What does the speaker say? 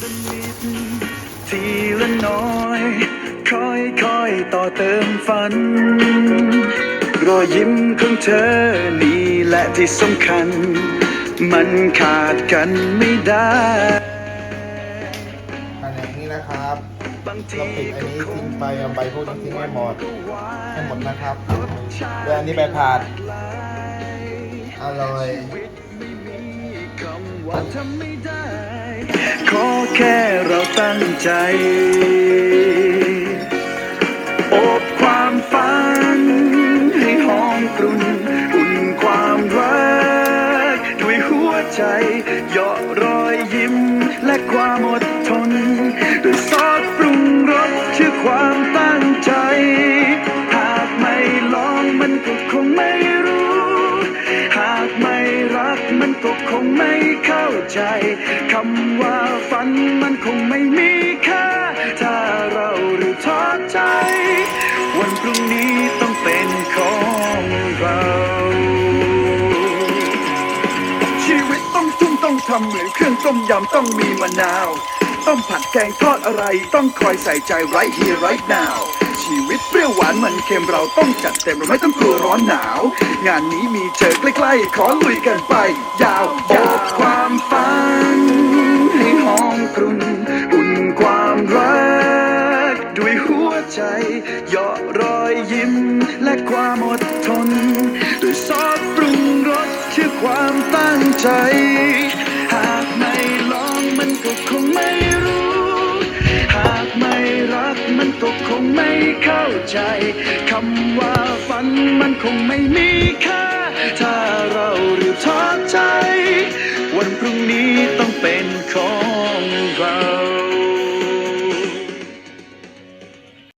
สนิทีละน้อยค่อย ค่อยๆต่อเติมฝัน รอยยิ้มของเธอนี่แหละที่สำคัญ มันขาดกันไม่ได้อันนี้นะครับเราปิดอันนี้ทิ้งไปเอาใบพวกนี้ทิ้งให้หมดให้หมดนะครับแล้วอันนี้ใบผาดอร่อย ว่าทำไม่ได้ ขอแค่เราตั้งใจ อบความฝัน ให้หอมกลุ่นอุ่นความรัก ด้วยหัวใจเหยาะรอยยิ้มและความอดทนด้วย ก็คงไม่เข้าใจคำว่าฝันมันคงไม่มีค่า ถ้าเราหรือท้อใจ วันพรุ่งนี้ต้องเป็นของเรา ชีวิตต้องทุ่มต้องทำเหมือนเครื่องต้มยำต้องมีมะนาว ต้มผัดแกงทอดอะไร ต้องคอยใส่ใจ right here right now ชีวิตเปรี้ยวหวานมันเค็มเราต้องจัดเต็มเราไม่ต้องกลัวร้อนหนาว งานนี้มีเจอใกล้ๆ ขอลุยกันไป ยาวโอบความฝัน ให้หอมกรุ่นอุ่นความรัก ด้วยหัวใจเหยาะรอยยิ้ม และความอดทนด้วยซอสปรุงรสชื่อความตั้งใจ หากไม่ลองมันก็คงไม่ งไม่เข้าใจคำว่าฝันมันคงไม่มีค่า ถ้าเราหรือท้อใจ วันพรุ่งนี้ต้องเป็นของเรา